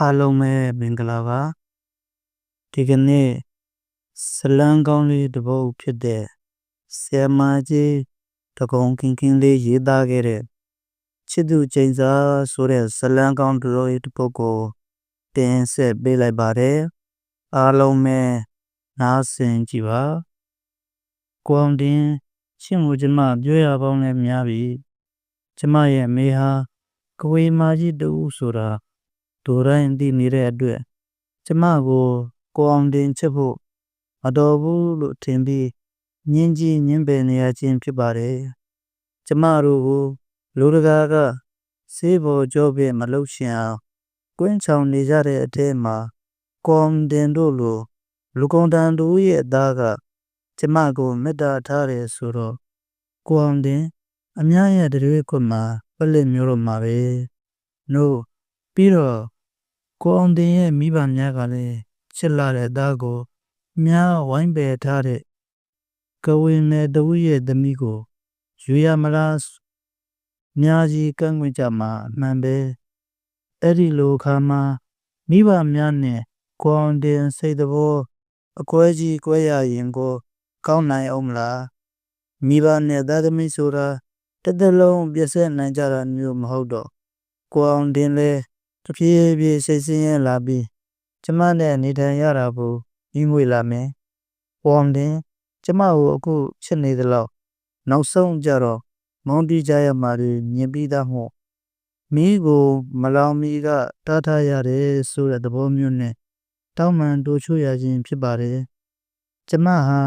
အားလုံးပဲမင်္ဂလာပါဒီကနေ့ဇလန်းကောင်းလေးတစ်ပုဒ်ဖြစ်တဲ့ဆရာမကြီးတကုံကင်းကင်းလေးရေးသားခဲ့တဲ့ချစ်သူချိန်စာဆိုတဲ့ဇလန်းကောင်းတစ်ပုဒ်တစ်ပုဒ်ကိုတင်ဆက်ပေးလိုက်ပါတယ်အားလုံးပဲနားဆင်ကြည့်ပါကိုအောင်တင်ရှင့်ကိုကျမပြောရပေါင်းလဲများပြီကျမရဲ့မေဟာကဝေမာကြီးတူဆိုတာ ဒိုတိုင်းသိနေတဲ့အတွက်ကျမကိုကိုအောင်တင်ချစ်ဖို့မတော်ဘူးလို့ထင်ပြီးညင်းကြီးညင်းပယ်နေရခြင်းဖြစ်ပါတယ်ကျမတို့ကိုလူတကာကစေးပေါ်ကြောပြမလှုပ်ရှင်အောင်ကွင်းချောင်နေကြတဲ့အထဲမှာကိုအောင်တင်တို့လိုလူကုန်တန်တို့ရဲ့အသားကကျမကိုမေတ္တာထားတယ်ဆိုတော့ကိုအောင်တင်အများရဲ့တရွေးခွတ်မှာပလစ်မျိုးတော့မှာပဲ no ပြီးတော့ ကိုအောင်တင်ရဲ့မိဘများကလည်းချစ်လာတဲ့သားကိုများဝိုင်းပယ်ထားတဲ့ကဝင်းနဲ့တဝူရဲ့သမီးကိုယူရမလားများကြီးကန့်ကွက်ကြမှာအမှန်ပဲအဲ့ဒီလိုခါမှာမိဘများနဲ့ကိုအောင်တင်စိတ်တဘောအကွဲကြီးကွဲရရင်ကို ကောင်းနိုင်အောင်မလားမိဘနဲ့သားသမီးဆိုတာတစ်သက်လုံးပြည့်စက်နိုင်ကြတာမျိုးမဟုတ်တော့ကိုအောင်တင်လဲ တဖြည်းဖြည်းစိတ်ဆင်းရဲလာပြီးကျမနဲ့နေထိုင်ရတာကိုပြီးငွေလာမယ်။ပေါ်အောင်တင်ကျမကိုအခုချစ်နေသလောက်နောက်ဆုံးကြတော့မောင်းတီးကြရမှာတွေမြင်ပြီးသားမို့မိကိုမလောင်မီကတားထားရတယ်ဆိုတဲ့သဘောမျိုးနဲ့တောင်းပန်တိုးချို့ရခြင်းဖြစ်ပါတယ်။ကျမဟာ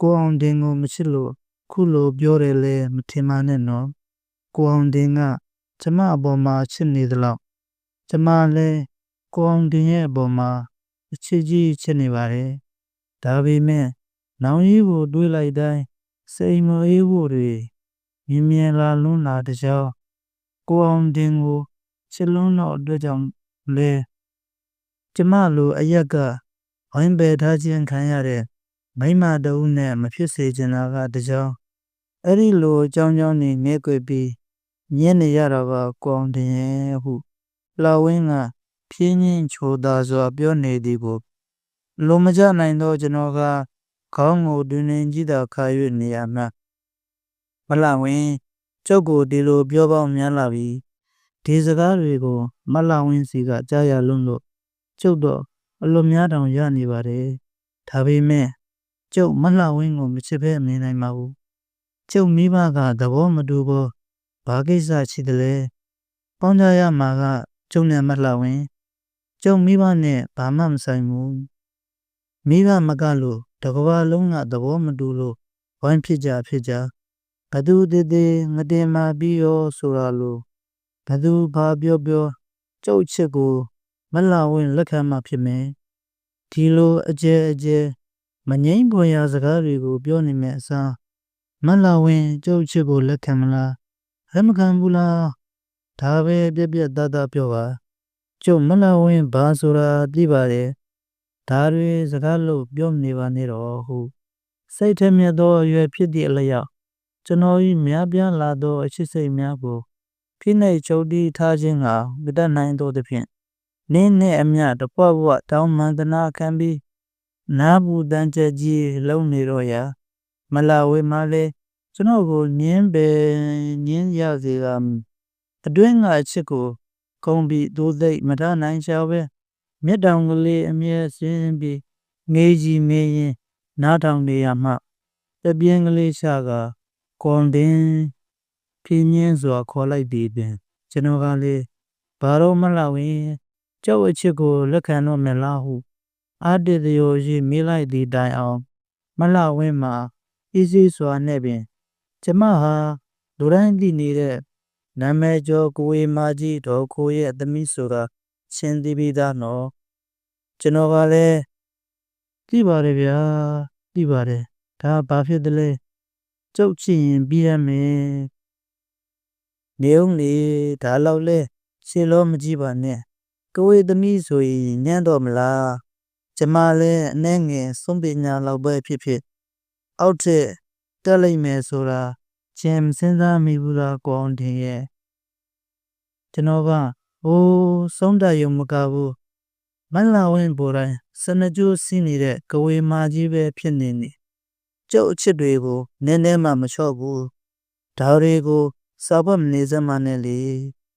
ကိုအောင်တင်ကိုမချစ်လို့ခုလိုပြောတယ်လေမထင်ပါနဲ့နော်။ကိုအောင်တင်ကကျမအပေါ်မှာချစ်နေသလောက် ကျမလည်းကိုအောင်တင်ရဲ့အပေါ်မှာအချစ်ကြီးချစ်နေပါတယ်။ဒါပေမဲ့နောင်ကြီးကိုတွေးလိုက်တိုင်းစိတ်မအေးဖို့တွေမြင်မြင်လာလွန်းလာတကြောင်ကိုအောင်တင်ကိုချစ်လွန်းတော့အတွက်ကြောင့်လဲကျမလိုအရက်ကဝိုင်းပယ်ထားခြင်းခံရတဲ့မိမတဦးနဲ့မဖြစ်စေချင်တာကတကြောင်အဲ့ဒီလိုအကြောင်းကြောင်းနေငဲ့ကွယ်ပြီးညင်းနေရတာကကိုအောင်တင်ရဲ့ဟု လာဝင်းကဖြင်းချင်းချိုသာစွာပြောနေသည်ကိုလိုမကြနိုင်သောကျွန်တော်ကခေါင်းကိုတွင်တွင်ကြည့်သာခါ၍နေရမှမလဝင်းကျုပ်ကိုဒီလိုပြောပေါင်းများလာပြီဒီစကားတွေကိုမလဝင်းစီကကြားရလွန်းလို့ကျုပ်တော့အလွန်များတောင်ရနေပါတယ်ဒါပေမဲ့ကျုပ်မလှဝင်းကိုမချစ်ဘဲမနေနိုင်ပါဘူးကျုပ်မိဘကသဘောမတူဘောဘာကိစ္စရှိတယ်လဲပေါင်းကြရမှာက ကျုံနဲ့မလှဝင် ကျုံမိဘနဲ့ဘာမှမဆိုင်ဘူးမိဘမကလို့တကဘာလုံးကသဘောမတူလို့ဝိုင်းဖြစ်ကြဖြစ်ကြဘသူတည်တည်ငတင်မာပြီးရောဆိုတာလို့ဘသူဘာပြောပြောကျုပ်ချစ်ကိုမလှဝင်လက်ခံမှဖြစ်မယ်ဒီလိုအကျဲအကျဲမငိမ့်ပွန်ရာစကားတွေကိုပြောနေမဲ့အစားမလှဝင်ကျုပ်ချစ်ကိုလက်ခံမလားလက်မခံဘူးလား ဒါပဲပြက်ပြက်သားသားပြောပါကျုပ်မလဝင်းဘာဆိုတာသိပါတယ်ဒါတွေစကားလို့ပြောနေပါနဲ့တော့ဟုစိတ်ထမြတ်သောအရွယ်ဖြစ်သည့်အလျောက်ကျွန်တော်၏များပြားလာသောအချစ်စိတ်များကိုဖိနှိပ်ချုပ်တီးထားခြင်းကမတတ်နိုင်သောသဖြင့်နင်းနှင့်အမျှတပွားပွားတောင်းမှန်တနာခံပြီးနာဘူးတန်ချက်ကြီးလုံနေတော့ရာမလာဝေမလည်းကျွန်တော်ကိုညင်းပယ်ညင်းရစေက အတွင်းကအချစ်ကိုကုံပြီးသိုးသိမ့်မထနိုင်ချောပဲမြက်တောင်ကလေးအမြဲစင်းပြီးငေးကြီးမေးရင်နားထောင်နေရမှတပြင်းကလေးချကကွန်တင်ပြင်းင်းစွာခေါ်လိုက်သည်ပင်ကျွန်တော်ကလေးဘာတော့မလှဝင်ကျောက်အချစ်ကိုလက်ခံတော့မလားဟုအာတတယောရှိမေးလိုက်သည့်တိုင်အောင် မလှဝင်းမှာအီးစီးစွာနဲ့ပင် ကျမဟာလူတိုင်းသိနေတဲ့ နာမည်ကျော်ကိုဝေမာကြီးတော်ခိုးရဲ့သမီးဆိုတာရှင်းသိပြီးသားနော်ကျွန်တော်ကလည်းသိပါတယ်ဗျာသိပါတယ်ဒါဘာဖြစ်တယ်လဲကျုပ်ချင်ရင်ပြီးရမယ်နေုံလေဒါတော့လဲရှင်းလို့မကြည့်ပါနဲ့ကိုဝေသမီးဆိုရင်ညံ့တော့မလားကျမလည်းအနှဲငယ်စွန့်ပညာလောက်ပဲဖြစ်ဖြစ်အောက်ထက်တက်လိုက်မယ်ဆိုတာ ဂျမ်စဉ်းစားမိဘူးလားကောင်းတင်ရဲ့ကျွန်တော်က။အိုးဆုံးတယုံမကဘူးမတ်လာဝင်ပေါ်တိုင်းစနကြိုးစီးနေတဲ့ကဝေမာကြီးပဲဖြစ်နေနေ။ကျုပ်အချစ်တွေကိုနည်းနည်းမှမလျှော့ဘူး။ဒါတွေကိုစာပတ်မနေစမ်းမနဲ့လေ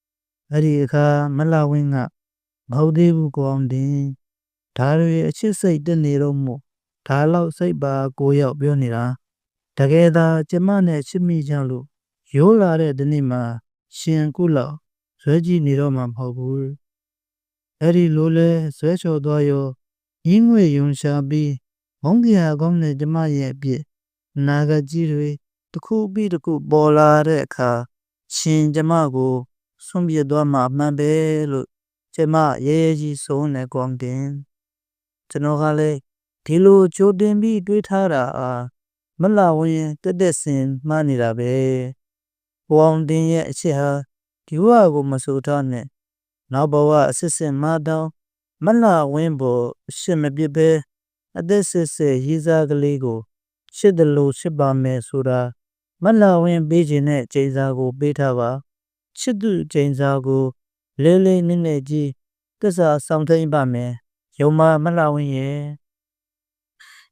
။အဲ့ဒီအခါမတ်လာဝင်ကမဟုတ်သေးဘူးကောင်းတင်။ဒါတွေအချစ်စိတ်တက်နေတော့မို့ဒါလောက်စိတ်ပါကိုရောက်ပြောနေတာ။ တကယ်သာကျမနဲ့ချစ်မိကြလို့ရိုးလာတဲ့ဒီနေ့မှာရှင်ကုလောက်ဇွဲကြည့်နေတော့မှမဟုတ်ဘူးအဲ့ဒီလိုလဲဇွဲချော်သွားရောရင်းငွေယုံရှာပြီးဘုံကြီးအကောင်းနဲ့ကျမရဲ့အပြစ်နာဂကြီးတွေတစ်ခုပြီးတစ်ခုပေါ်လာတဲ့အခါရှင်ကျမကိုဆွန့်ပစ်သွားမှအမှန်ပဲလို့ကျမရဲရဲကြီးဆုံးနေကွန်တင်ကျွန်တော်ကလည်းဒီလိုကြိုတင်ပြီးတွေးထားတာအာ မလာဝင်တက်တက်စင်မှန်းနေတာပဲဘဝအောင်တင်ရဲ့အချစ်ဟာဒီဘဝကိုမဆိုထားနဲ့နောက်ဘဝအစစ်စစ်မတောင်းမလာဝင်းပေါ်အရှစ်မပြစ်ပဲအသက်စစ်စစ်ရေးစားကလေးကိုရှစ်တယ်လို့ရှစ်ပါမယ်ဆိုတာမလာဝင်းပေးခြင်းနဲ့ချိန်စာကို ပေးထားပါချစ်သူချိန်စာကိုလေးလေးနက်နက်ကြီးသစ္စာဆောင်သိမ့်ပါမယ်ယုံမမလာဝင်းရဲ့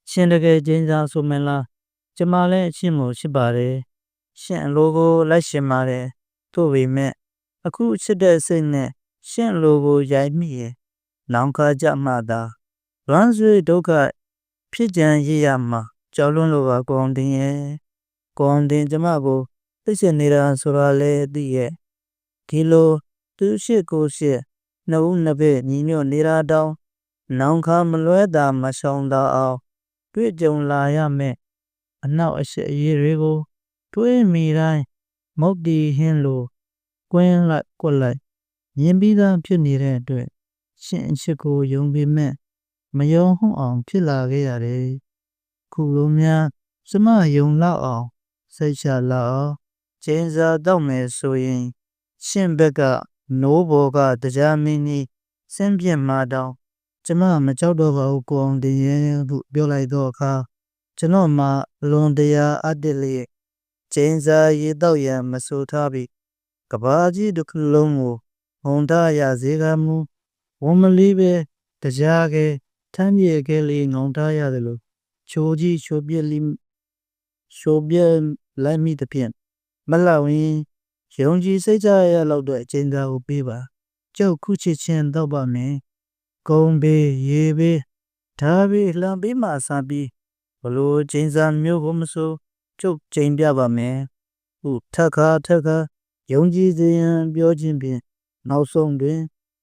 ရှင်တကယ်ချိန်စာဆိုမလား ကျမလည်းအချင်းမို့ရှိပါတယ်ရှင်အလိုကိုလိုက်ရှင်ပါတယ်သို့ပေမဲ့အခုချစ်တဲ့စိတ်နဲ့ရှင့်လိုကိုရိုက်မိရင်နောင်ခါကြမှသာလွမ်းဆွေဒုက္ခဖြစ်ကြံရရမှာကြောက်လွန်းလိုပါကောင်းတင်ရဲ့ကောင်းတင်ကျမကိုသိစင်နေတာဆိုတာလဲသိရဲ့ဒီလိုသူရှိကိုရှိနှုတ်နှစ်ဖက်ညီညွတ်နေတာတောင်းနောင်ခါမလွဲတာမဆောင်တာအောင်တွေ့ကြုံလာရမယ် အနောက်အရှိအရေးတွေကို တွေးမိတိုင်းမုတ်တီဟင်းလိုကွင်းလိုက်ကွက်လိုက်မြင်ပြီးသားဖြစ်နေတဲ့အတွက်ရှင်အချစ်ကိုယုံပေမဲ့မယုံဟုတ်အောင် ဖြစ်လာခဲ့ရတယ်ခုလိုများစမယုံလောက်အောင်စိတ်ချလောက်အောင်ကျင်းစားတော့မယ်ဆိုရင် ရှင်ဘက်ကနိုးဘော်ကတရားမင်းကြီးစင်ပြင်းမာတောင်းကျမမကြောက်တော့ပါဘူးကိုအောင်တင်ရဲ့လို့ပြောလိုက်တော့အခါ ကျွန်တော်မှလွန်တရားအပ်တယ်လေကျင်းစားရေတော့ရမဆိုထားပြီးကဘာကြီးတစ်ခုလုံးကိုဟွန်တာရစေကမူဝမလီပဲတရားကဲထမ်းပြေကဲလေးငုံထားရတယ်လို့ချိုးကြီးချိုးပြက်လီချိုးပြက်လိုက်မိတဲ့ဖြင့်မလဝင်းယုံကြည်စိတ်ကြရလောက်တော့အချိန်သာကိုပေးပါကြောက်ခုချစ်ချင်းတော့ပါမယ်ကုံဘေးရေဘေးဓာဘေးလှံဘေးမှာစားပြီး ဘလို့ချိန်စာမျိုးကိုမဆိုကျုပ်ချိန်ပြပါမယ်ဟုတ်ထက်ခါထက်ခါယုံကြည်စေရန်ပြောခြင်းဖြင့်နောက်ဆုံးတွင်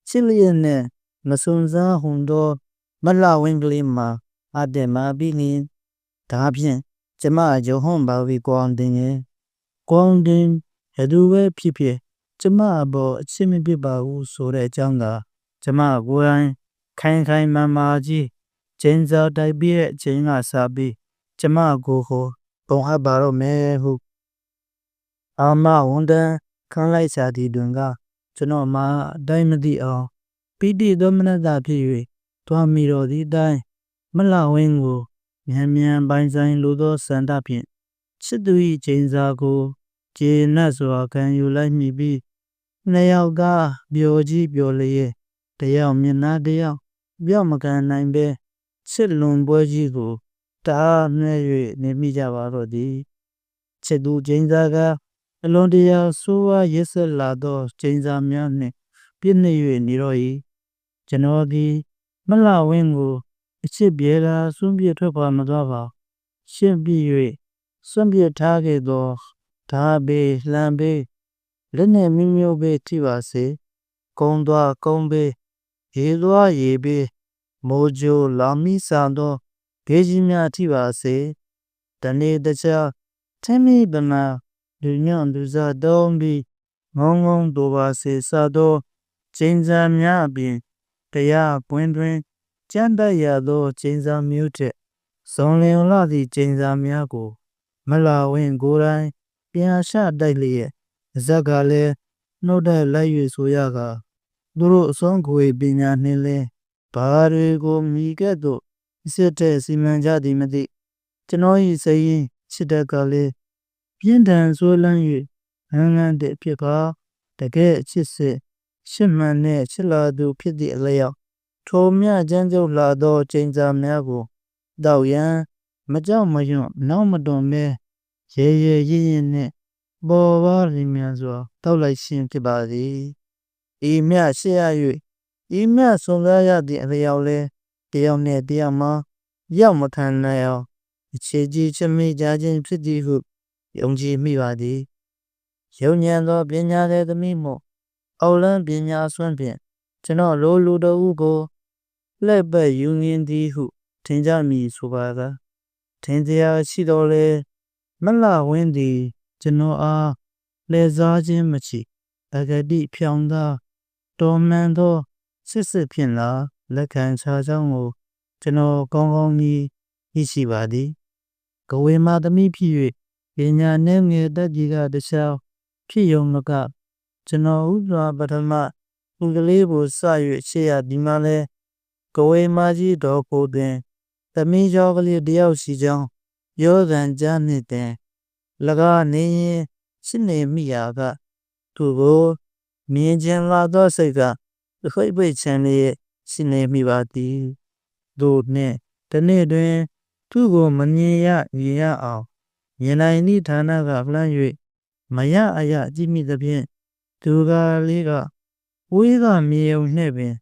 ချစ်လျက်နှင့်မစွန်စားဟွန်သောမလှဝင်းကလေးမှာအတဲ့မှာပြီးလျင်ဒါဖြင့်ကျမအကျုံဟွန်ပါဝီကွန်တင်ရဲ့ကွန်တင်ရသူပဲဖြစ်ဖြစ်ကျမအပေါ်အချစ်မပြစ်ပါဘူးဆိုတဲ့အကြောင်းကကျမကိုယ်တိုင်ခိုင်ခိုင်မာမာကြီး ကျင်းစားတိုက်ပြည့်အချိန်ကစားပြီးကျမကိုကိုပုံဟပ်ပါတော့မယ်ဟုအာမဝန်တန်ခန်းလိုက်စာဒီတွင်ကကျွန်တော်မှအတိုင်းမသိအောင်ပိဋိသောမနတဖြစ်၍တွားမိတော်သည့်အတိုင်းမလဝင်းကိုမြန်မြန်ပိုင်ဆိုင်လိုသောစန္ဒဖြင့်ချစ်သူ၏ချိန်စာကိုကျေနပ်စွာခံယူလိုက်မိပြီးနှစ်ယောက်ကပျော်ကြီးပျော်လျက်တယောက်မျက်နှာတယောက်ပြောင်းမကန်နိုင်ပဲ ချစ်လွန်ပွဲကြီးကိုတားနှဲ့၍နေမိကြပါတော့သည်ချစ်သူချိန်စာကအလွန်တရာဆိုးဝါးရက်ဆက်လာသောချိန်စာများနှင့်ပြည့်နှက်၍နေတော့၏ကျွန်တော်သည်မလဝင်းကိုအချစ်ပြေလာစွန့်ပြစ်ထွက်ခွာမသွားပါရှင်းပြ၍စွန့်ပြစ်ထားခဲ့သောဓာဘေးလှံဘေးလက်နဲ့မျိုးမျိုးပဲထိပါစေကုန်းသွားကုန်းဘေးရေသွားရေဘေး မိုးကြိုလာမီဆန်သောဘေးကြီးများထိပါစေတနေ့တခြားထင်းမိပမာလူညံ့သူစားသုံးပြီးငုံငုံတို့ပါစေစသောကျင်းစာများအပြင်တရားပွင့်တွင်ကြမ်းတတ်ရသောကျင်းစာမျိုးထက်ဇွန်လင်လာသည့်ကျင်းစာများကို မလာဝင်ကိုယ်တိုင်ပြန်ရှတိုက်လျက်ဇက်ကလည်းနှုတ်တဲ့လိုက်၍ဆိုရကသူတို့အစွမ်းကိုပညာနှင်းလဲ ဘာတွေကိုမိကဲ့သို့စစ်တဲ့စီမံကြသည်မသိကျွန်တော်၏စိတ်ရင်းချစ်တဲ့ကလေးပြင်းထန်ဆွေးလန်း၍ဟန်ဟန်တဲ့ဖြစ်ပါတကယ်အချစ်စစ်ရှစ်မှန်နှင့်ချစ်လာသူဖြစ်သည့်အလျောက်ထိုမြကျမ်းကျုပ်လာသောချိန်စာများကိုတောက်ရန်မကြောက်မရွံ့နောက်မတွန်မဲရေရေရည်ရည်နှင့်ပေါ်ပါလင်းမြန်စွာတောက်လိုက်ခြင်းဖြစ်ပါသည်ဤမြရှေ့ရ၍ ဤမြဆုံးသားရသည့်အလျောက်လဲတယောက်နှင့်တယောက်မှရောက်မခံနိုင်အောင်အခြေကြီးချမိကြခြင်းဖြစ်သည်ဟုယုံကြည်မိပါသည်ယုံညံသောပညာတဲ့သမီးမို့အောက်လန်းပညာဆွမ်းဖြင့်ကျွန်တော်လိုလူတော်ဦးကိုလှည့်ပတ်ယူရင်းသည်ဟုထင်ကြမည်ဆိုပါကထင်စရာရှိတော်လဲမလဝင်းသည်ကျွန်တော်အားလဲစားခြင်းမရှိအဂတိဖြောင်းသာတော်မှန်သော စစ်စစ်ဖြင့်လာလက်ခံချကြောင်းကိုကျွန်တော်ကောင်းကောင်းကြီးသိရှိပါသည်ကဝေမာသမီးဖြစ်၍ပညာနဲ့ငယ်တက်ကြီးကတခြားဖြစ်ယုံမကကျွန်တော်ဥစွာပထမအင်္ဂလိပ်ကိုစ၍ရှေ့ရဒီမှာလဲကဝေမာကြီးတော်ကိုတွင်သမီးကျော်ကလေးတယောက်စီကြောင်းရောသံကြားနှင့်တင်၎င်းနေရင်ရှင်းနေမိရာကသူကိုမြင်ခြင်းလာသောစိတ်က ခိတ်ပိတ်ချမ်းလေးရှင်းနေမိပါသည်တို့နှင့်တနေ့တွင် သူကိုမမြင်ရမြင်ရအောင်မြင်နိုင်သည့်ဌာနကလှမ်း၍မရအရကြည့်မိသဖြင့်သူကလေးကဝေးကမြေုံနှင့်ပင်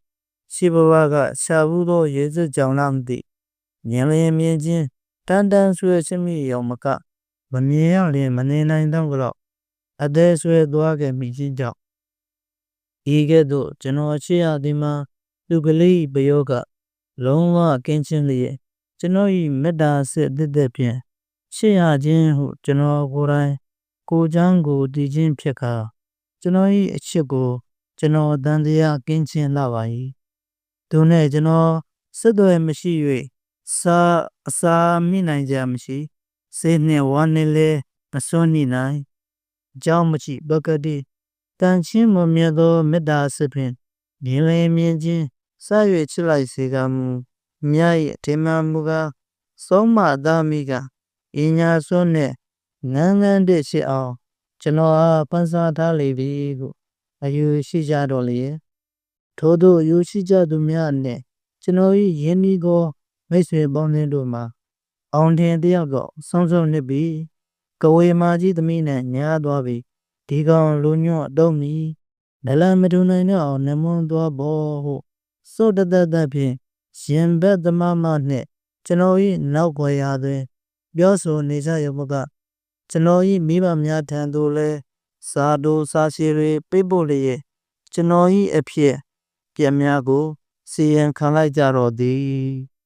ရှိဘဝကရှာဘူးသောရေစက်ကြောင်လာမသိမြင်လျင်မြင်ချင်းတန်တန်ဆွဲချမိရောမကမမြင်ရလျင်မနေနိုင်တော့ကြောအသေးဆွဲသွားခဲ့မိခြင်းကြောင့် ဤကဲ့သို့ကျွန်တော်ချစ်ရသည်မှာလူကလေးပယောကလုံးဝကင်းချင်းလျက်ကျွန်တော်၏မေတ္တာစစ်အသစ်သက်ဖြင့်ချစ်ရခြင်းဟုကျွန်တော်ကိုယ်တိုင်ကိုချမ်းကိုတည်ခြင်းဖြစ်ခါကျွန်တော်၏အချစ်ကို ကျွန်တော်တန်တရားကင်းချင်းလာပါ၏သူနဲ့ကျွန်တော်ဆက်သွယ်မရှိ၍စာအစာမိနိုင်ကြမရှိစေနှင့်ဝါနေလေမစွန့်နိုင်နိုင်အကြောင်းမရှိဘဂတိ တန်ချင်းမမြတ်သောမေတ္တာစစ်ဖြင့်မြင်လင်းမြင်ချင်းစ၍ချစ်လိုက်စေကမူမြတ်၏အထင်မှန်မူကားဆုံးမသားမိကအင်းညာစွန်းနှင့်ငန်းငန်းတဲ့ရှိအောင်ကျွန်တော်အားပန်းစားထားလေပြီဟုအယူရှိကြတော်လေထို့သောအယူရှိကြသူများနှင့်ကျွန်တော်၏ယင်းဒီကိုမိတ်ဆွေပေါင်းသတို့မှာအောင်ထင်တယောက်တော့ဆုံးဆုံးနှစ်ပြီကဝေမာကြီးသမီးနဲ့ညားသွားပြီ ဒီကောင်လူညွတ်တော့မီနလမတူနိုင်တော့အောင်နမွန်းသွားဖို့ဟုစောတတတဖြင့်ရင်ဘက်သမမနှင့်ကျွန်တော်၏နောက်ွယ်ရာတွင် ပြောဆိုနေကြရမကကျွန်တော်၏မိဘများထံသို့လည်းစာဒိုစာရှည်တွေပေးပို့လျက်ကျွန်တော်၏အဖြစ်ပြက်များကိုစီရင်ခံလိုက်ကြတော့သည်